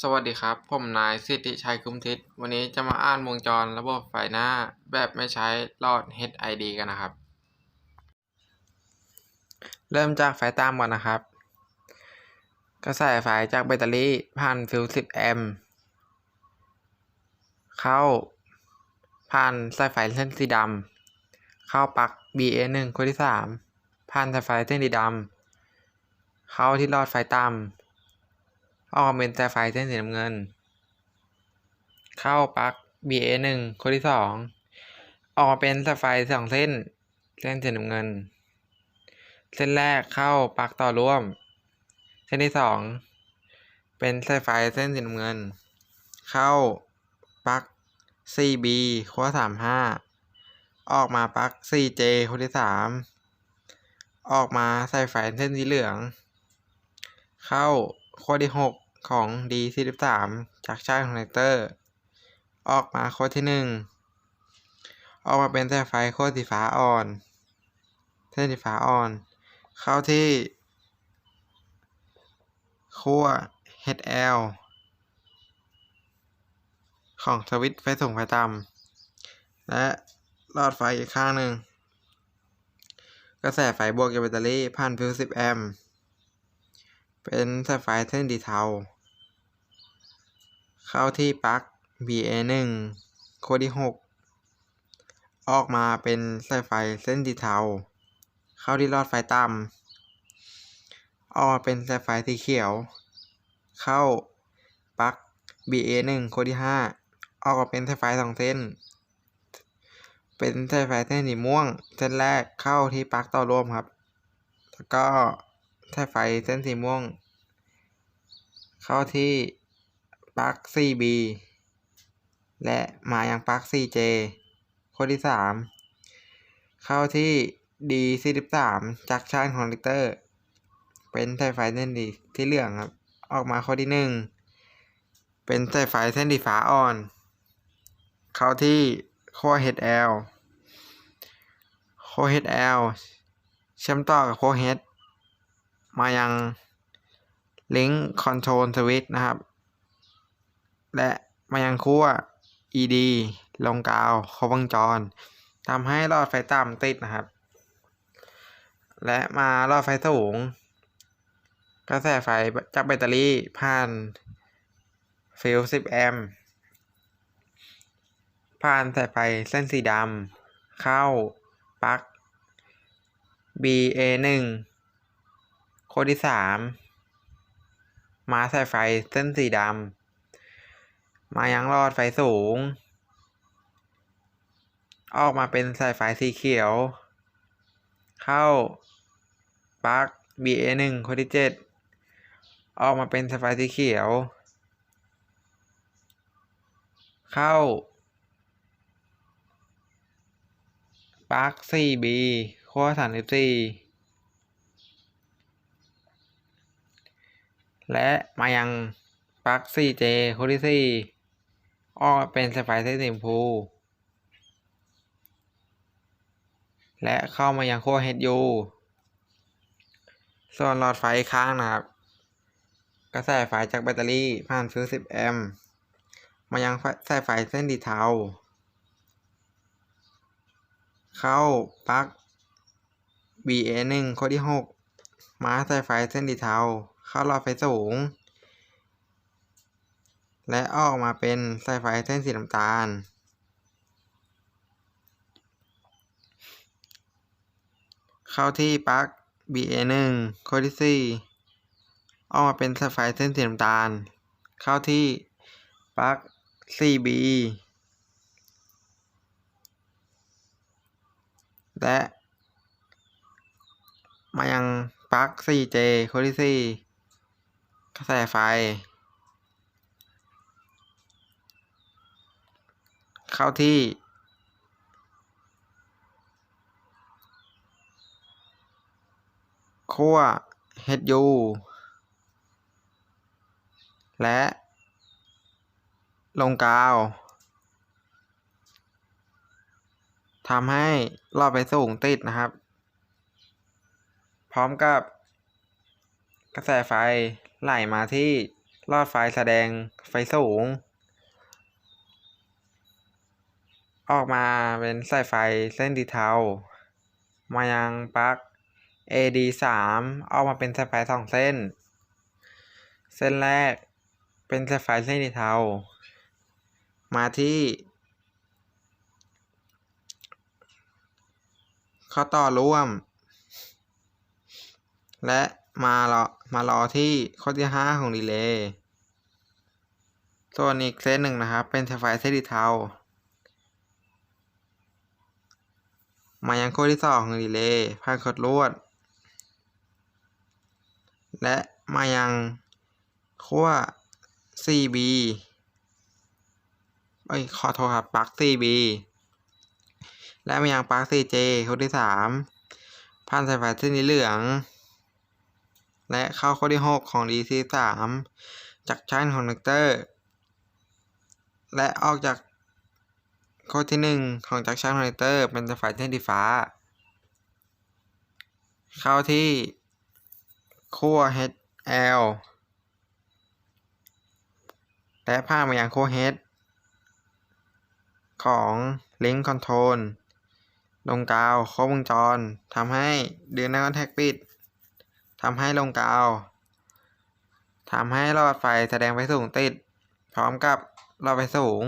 สวัสดีครับ ผมนายสิทธิชัยคุ้มทิศ วันนี้จะมาอ่านวงจรระบบไฟหน้าแบบไม่ใช้หลอด HID กันนะครับ เริ่มจากไฟตามก่อนนะครับ กระแสไฟจากแบตเตอรี่ผ่านฟิว10แอมป์เข้าผ่านสายไฟเส้นสีดำเข้าปลั๊ก BA1 ขั้วที่ 3 ผ่านสายไฟเส้นสีดำเข้าที่หลอดไฟต่ำ ออกมาเป็นสายไฟเส้นสีน้ำเงิน เข้าปลั๊ก BA1 ขั้วที่2ออกมาเป็นสายไฟสองเส้น เส้นสีน้ำเงิน เส้นแรกเข้าปลั๊กต่อร่วม เส้นที่สองเป็นสายไฟเส้นสีน้ำเงิน เข้าปลั๊ก 4B ขั้ว35 ออกมาปลั๊ก 4J ขั้วที่ 3 ออกมาสายไฟเส้นสีเหลือง เข้า ขั้วที่ 6 ของ D43 จากชาร์จคอนเนคเตอร์ ออกมาขั้วที่ 1 ออกมาเป็นสายไฟขั้วสีฟ้าอ่อนเส้นสีฟ้าอ่อน เข้าที่ขั้ว HL ของสวิตช์ไฟสูงไฟต่ำและหลอดไฟอีกข้างหนึ่ง กระแสไฟบวกจากแบตเตอรี่ผ่านฟิวส10 แอมป์ เป็นสายไฟเส้นสีเทา เข้าที่ปลั๊ก BA1 ขั้วที่ 6 ออกมาเป็นสายไฟเส้นสีเทา เข้าที่หลอดไฟต่ำออกมาเป็นสายไฟสีเขียว เข้าปลั๊ก BA1 ขั้วที่ 5 ออกมาเป็นสายไฟสองเส้น เป็นสายไฟเส้นสีม่วง เส้นแรกเข้าที่ปลั๊กต่อร่วมครับ แล้วก็ สายไฟเส้นสีม่วง เข้าที่ปลั๊ก 4B และมายังปลั๊ก 4J ขั้วที่ 3 เข้าที่ D43 จากชาร์จคอนเนคเตอร์ เป็นสายไฟเส้นสีที่เหลืองครับ ออกมาข้อที่ 1 เป็นสายไฟเส้นสีฟ้าอ่อน เข้าที่ขั้ว HL ขั้ว HL เชื่อมต่อกับขั้ว H มายัง Link Control Switch นะครับ และมายังขั้ว ED ลงกาวครบวงจรทำให้หลอดไฟต่ำติดนะครับ และมาหลอดไฟสูงกระแสไฟจากแบตเตอรี่ผ่านฟิว10 แอมป์ผ่านสายไฟเส้นสีดำเข้าปลั๊ก BA1 ขั้วที่3มาสายไฟเส้นสีดำมายังหลอดไฟสูง ออกมาเป็นสายไฟสีเขียว เข้าปลั๊ก BA1 ขั้วที่7ออกมาเป็นสายไฟสีเขียว เข้าปลั๊ก 4B ขั้ว34 และมายังปลั๊ก 4J ขั้วที่ 4ออเป็นสายไฟเส้นสีชมพูและเข้ามายังขั้ว HU ส่วนหลอดไฟข้างนะครับ กระแสไฟจากแบตเตอรี่ผ่านฟิว10 แอมป์มายังสายไฟเส้นสีเทา เข้าปลั๊ก BA1 ข้อที่ 6 มาสายไฟเส้นสีเทา เข้าหลอดไฟสูง และออกมาเป็นสายไฟเส้นสีน้ำตาล เข้าที่ปลั๊ก BA1 ข้อที่4ออกมาเป็นสายไฟเส้นสีน้ำตาล เข้าที่ปลั๊ก 4B และมายังปลั๊ก 4J ข้อที่4 กระแสไฟ เข้าที่ ขั้ว HU และ ลงกาวทำให้หลอดไฟสูงติดนะครับ พร้อมกับ กระแสไฟไหลมาที่ลอดไฟแสดงไฟสูง ออกมาเป็นสายไฟเส้นสีเทา มายังปลั๊ก AD สามออกมาเป็นสายไฟสองเส้น เส้นแรกเป็นสายไฟเส้นสีเทา มาที่ข้อต่อร่วม และ มารอมารอที่ข้อที่ห้าของรีเลย์ส่วนอีกเส้นหนึ่งนะครับ เป็นสายไฟเส้นสีเทามายังขั้วที่สองของรีเลย์ผ่านขดลวด และมายังขั้ว 4B เอ้ยขอโทษครับปลั๊ก 4B และมายังปลั๊ก 4J ขั้วที่สามผ่านสายไฟเส้นสีเหลือง และเข้าขั้วที่หกของ DC สามจากชั้นคอนเนคเตอร์ และออกจากขั้วที่หนึ่งของจักรชั้นคอนเนคเตอร์ เป็นสายเส้นสีฟ้า เข้าที่ขั้ว HL และผ่านมายังขั้ว H ของ Link Control ลงกาวครบวงจรทำให้ดึงหน้าคอนแทคปิด ทำให้ลงกาวทำให้หลอดไฟแสดงไฟสูงติด พร้อมกับหลอดไฟสูง